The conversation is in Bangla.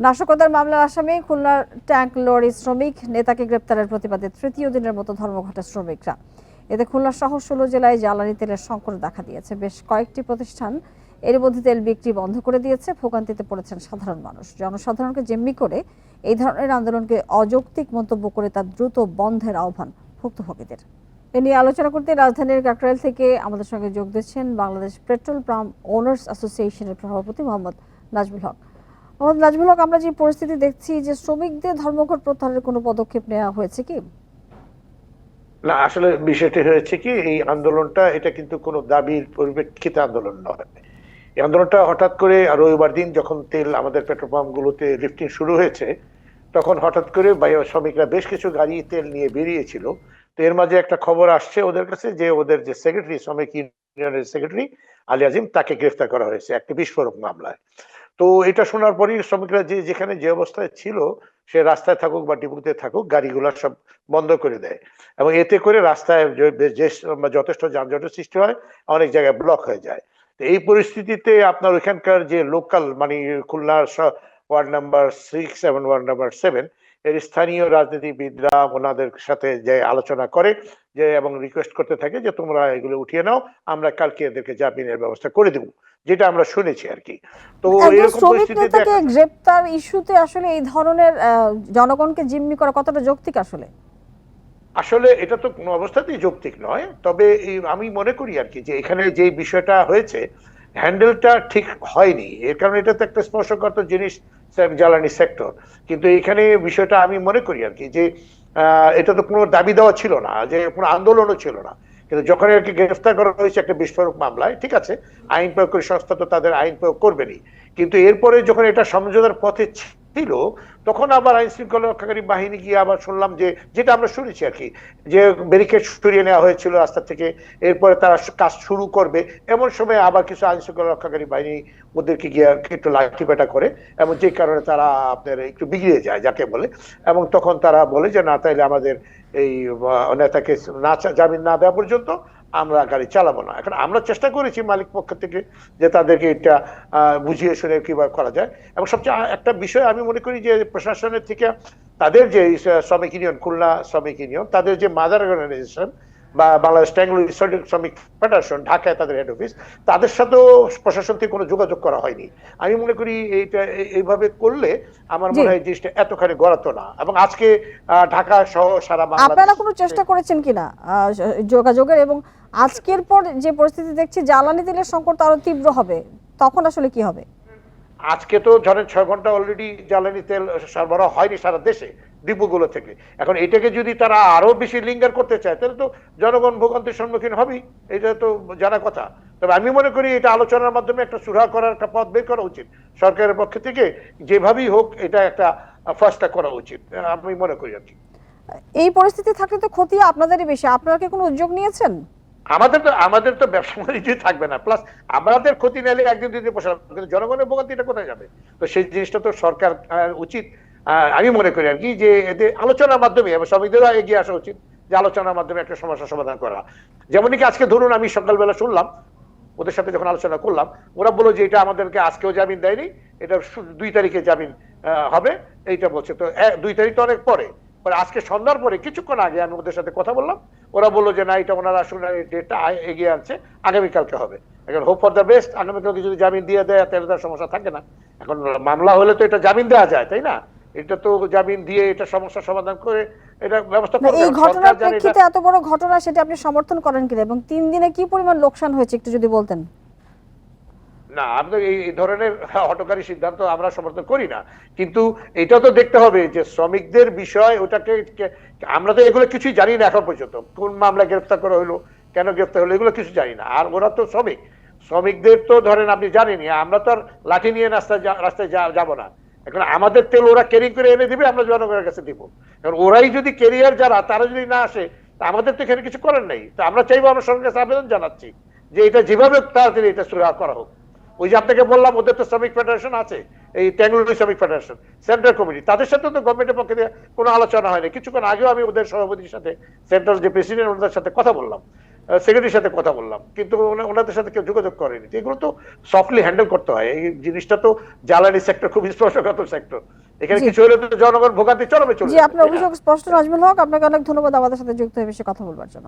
নাশকতার মামলার আসামি খুলনার ট্যাঙ্ক লরি শ্রমিক, নেতাকে গ্রেপ্তারের প্রতিবাদে তৃতীয় দিনের মতো ধর্মঘটে শ্রমিকরা। এতে খুলনা সহ ষোলো জেলায় জ্বালানি তেলের সংকট দেখা দিয়েছে। বেশ কয়েকটি প্রতিষ্ঠান এর মধ্যে তেল বিক্রি বন্ধ করে দিয়েছে। ভোগান্তিতে পড়েছেন সাধারণ মানুষ। জনসাধারণকে জিম্মি করে এই ধরনের আন্দোলনকে অযৌক্তিক মন্তব্য করে তার দ্রুত বন্ধের আহ্বান ভুক্তভোগীদের। এ নিয়ে আলোচনা করতে রাজধানীর কাকরাইল থেকে আমাদের সঙ্গে যোগ দিচ্ছেন বাংলাদেশ পেট্রোল পাম্প ওনার্স অ্যাসোসিয়েশনের সভাপতি মোহাম্মদ নাজমুল হক। মোহাম্মদ আমরা যে পরিস্থিতি দেখছি যে শ্রমিকদের ধর্মঘট প্রত্যাহারের কোনো পদক্ষেপ নেওয়া হয়েছে কি? না, আসলে বিষয়টি হয়েছে কি, এই আন্দোলনটা এটা কিন্তু কোনো দাবির পরিপ্রেক্ষিতে আন্দোলন নয়। এই আন্দোলনটা হঠাৎ করে রবিবার দিন যখন তেল আমাদের পেট্রোল পাম্প গুলোতে লিফটিং শুরু হয়েছে, তখন হঠাৎ করে শ্রমিকরা বেশ কিছু গাড়ি তেল নিয়ে বেরিয়েছিল। তো এর মাঝে একটা খবর আসছে ওদের কাছে যে ওদের যে সেক্রেটারি শ্রমিক ইউনিয়নের সেক্রেটারি আলী আজিম, তাকে গ্রেফতার করা হয়েছে একটি বিস্ফোরক মামলায়। তো এটা শোনার পরই শ্রমিকরা যে যেখানে যে অবস্থায় ছিল, সে রাস্তায় থাকুক বা ডিপুতে থাকুক, গাড়িগুলো সব বন্ধ করে দেয়। এবং এতে করে রাস্তায় যে- যথেষ্ট যানজটের সৃষ্টি হয়, অনেক জায়গায় ব্লক হয়ে যায়। তো এই পরিস্থিতিতে আপনার ওইখানকার যে লোকাল মানে খুলনার ওয়ার্ড নাম্বার সিক্স এবং ওয়ার্ড নাম্বার সেভেন এর স্থানীয় রাজনীতিবিদরা ওনাদের সাথে যে আলোচনা করে যে এবং রিকোয়েস্ট করতে থাকে যে তোমরা এগুলো উঠিয়ে নাও আমরা কালকে এদেরকে জামিনের ব্যবস্থা করে দেবো যেটা আমরা শুনেছি আর কি। তো এরকম পরিস্থিতিতে নেতাকে গ্রেপ্তার ইস্যুতে আসলে এই ধরনের জনগণকে জিম্মি করা কতটা যৌক্তিক আসলে? আসলে এটা তো কোনো অবস্থাতেই যৌক্তিক নয় তবে আমি মনে করি আর কি যে এখানে যে বিষয়টা হয়েছে হ্যান্ডেলটা ঠিক হয়নি। এর কারণে এটা তো একটা স্পর্শকাতর জিনিস জ্বালানি সেক্টর কিন্তু এখানে বিষয়টা আমি মনে করি আর কি যে এটা তো কোনো দাবি দেওয়া ছিল না, যে কোনো আন্দোলনও ছিল না। কিন্তু যখন আর কি গ্রেফতার করা হয়েছে একটা বিস্ফোরক মামলায়, ঠিক আছে, আইন প্রয়োগকারী সংস্থা তো তাদের আইন প্রয়োগ করবেনি কিন্তু এরপরে যখন এটা সমঝোতার পথে ছিল তখন আবার আইন শৃঙ্খলা রক্ষাকারী বাহিনী গিয়ে আবার শুনলাম যে, যেটা আমরা শুনেছি আর কি, যে ব্যারিকেড সরিয়ে নেওয়া হয়েছিল রাস্তা থেকে, এরপরে তারা কাজ শুরু করবে। এমন সময় আবার কিছু আইন শৃঙ্খলা রক্ষাকারী বাহিনী ওদেরকে গিয়ে একটু লাঠিপেটা করে, এবং যে কারণে তারা আপনার একটু বিগড়ে যায়, যাকে বলে। এবং তখন তারা বলে যে, না, তাইলে আমাদের এই নেতাকে না জামিন না দেওয়া পর্যন্ত আমরা গাড়ি চালাবো না। এখন আমরা চেষ্টা করেছি মালিক পক্ষ থেকে যে তাদেরকে এটা বুঝিয়ে শুনে কীভাবে করা যায়। এবং সবচেয়ে একটা বিষয় আমি মনে করি যে প্রশাসনের থেকে তাদের যে শ্রমিক ইউনিয়ন খুলনা শ্রমিক ইউনিয়ন তাদের যে মাদার অর্গানাইজেশন বা বাংলাদেশ শ্রমিক ফেডারেশন ঢাকায় তাদের হেড অফিস তাদের সাথেও প্রশাসন থেকে কোনো যোগাযোগ করা হয়নি। আমি মনে করি এইটা এইভাবে করলে আমার মনে হয় জিনিসটা এতখানি গড়াতো না। এবং আজকে ঢাকা সহ সারা বাংলাদেশ আপনারা কোনো চেষ্টা করেছেন কিনা যোগাযোগের? এবং আজকের পর যে পরিস্থিতি দেখছি জ্বালানি তেলের সংকট আরও তীব্র হবে। তখন আসলে কি হবে? আজকে তো ধরেন ছয় ঘণ্টা অলরেডি জ্বালানি তেল সরবরাহ হয়নি সারা দেশে ডিপোগুলো থেকে। এখন এটাকে যদি তারা আরও বেশি লিঙ্গার করতে চায়, তাহলে তো জনগণ ভোগান্তির সম্মুখীন হবেই, এটা তো জানা কথা। তবে আমি মনে করি এটা আলোচনার মাধ্যমে একটা সুরাহা করার একটা পথ বের করা উচিত। সরকারের পক্ষ থেকে যেভাবেই হোক এটা একটা ফার্স্টটা করা উচিত, আমি মনে করি আর কি। এই পরিস্থিতি থাকলে তো ক্ষতি আপনাদেরই বেশি। আপনারা কি কোনো উদ্যোগ নিয়েছেন? আমাদের তো আমাদের তো ব্যবসা বাণিজ্য থাকবে না। প্লাস আমাদের ক্ষতি নাইলে একদিন দুদিন পোষাবে কিন্তু জনগণের ভোগান্তিটা কোথায় যাবে? তো সেই জিনিসটা তো সরকার উচিত। আমি মনে করি আর কি যে এতে আলোচনার মাধ্যমে, এবং শ্রমিকদেরও এগিয়ে আসা উচিত, যে আলোচনার মাধ্যমে একটা সমস্যার সমাধান করা। যেমনই কি আজকে ধরুন আমি সকালবেলা শুনলাম, ওদের সাথে যখন আলোচনা করলাম, ওরা বলল যে এটা আমাদেরকে আজকেও জামিন দেয়নি, এটা দুই তারিখে জামিন হবে, এইটা বলছে। তো দুই তারিখ তো অনেক পরে আজকে সন্ধ্যার পরে, কিছুক্ষণ আগে আমি ওদের সাথে কথা বললাম ওরা বলল যে না এটা ওনারা আসলে ডেটটা এগিয়ে আনছে আগামীকালকে হবে। এখন হোপ ফর দ্য বেস্ট আগামীকালকে যদি জামিন দিয়ে দেয় তাহলে তার সমস্যা থাকে না। এখন মামলা হলে তো এটা জামিন দেওয়া যায় তাই না? এটা তো জামিন দিয়ে এটা সমস্যা সমাধান করে এটা ব্যবস্থা করতে করবে এই ঘটনার প্রেক্ষিতে এত বড় ঘটনা সেটা আপনি সমর্থন করেন কিনা? এবং তিন দিনে কি পরিমাণ লোকসান হয়েছে একটু যদি বলতেন? না, আমি তো এই ধরনের হটকারী সিদ্ধান্ত আমরা সমর্থন করি না। কিন্তু এটা তো দেখতে হবে যে শ্রমিকদের বিষয় ওটাকে আমরা তো এগুলো কিছুই জানি না এখন পর্যন্ত। কোন মামলা গ্রেফতার করা হলো, কেন গ্রেফতার হলো, এগুলো কিছু জানি না। আর ওরা তো শ্রমিক। শ্রমিকদের তো ধরেন আপনি জানেনই আমরা তো আর লাঠি নিয়ে রাস্তায় রাস্তায় যাব না। এখন আমাদের তেল ওরা ক্যারিং করে এনে দিবে, আমরা জনগণের কাছে দিব। এখন ওরাই যদি কেরিয়ার যারা, তারা যদি না আসে আমাদের তো এখানে কিছু করার নেই। তো আমরা চাইব আমরা সরকারের কাছে আবেদন জানাচ্ছি যে এটা যেভাবে তাড়াতাড়ি এটা সুরাহা করা হোক। ওই যে আপনাকে বললাম ওদের তো শ্রমিক ফেডারেশন আছে এই ট্যাঙ্গুলি শ্রমিক ফেডারেশন সেন্ট্রাল কমিটি তাদের সাথে তো গভর্নমেন্টের পক্ষে দিয়ে কোনো আলোচনা হয়নি। কিছুক্ষণ আগেও আমি ওদের সভাপতির সাথে সেন্ট্রাল যে প্রেসিডেন্ট ওদের সাথে কথা বললাম সেক্রেটারির সাথে কথা বললাম কিন্তু ওনাদের সাথে কেউ যোগাযোগ করেনি। এগুলো তো সফটলি হ্যান্ডেল করতে হয়। এই জিনিসটা তো জ্বালানি সেক্টর খুব স্পর্শকাতর সেক্টর এখানে কিছু হলে তো জনগণ ভোগান্তি চলবে জি যাবে, আপনার অভিযোগ স্পষ্ট নাজমুল হক। আপনাকে অনেক ধন্যবাদ আমাদের সাথে যুক্ত হয়ে বিষয়ে কথা বলবার জন্য।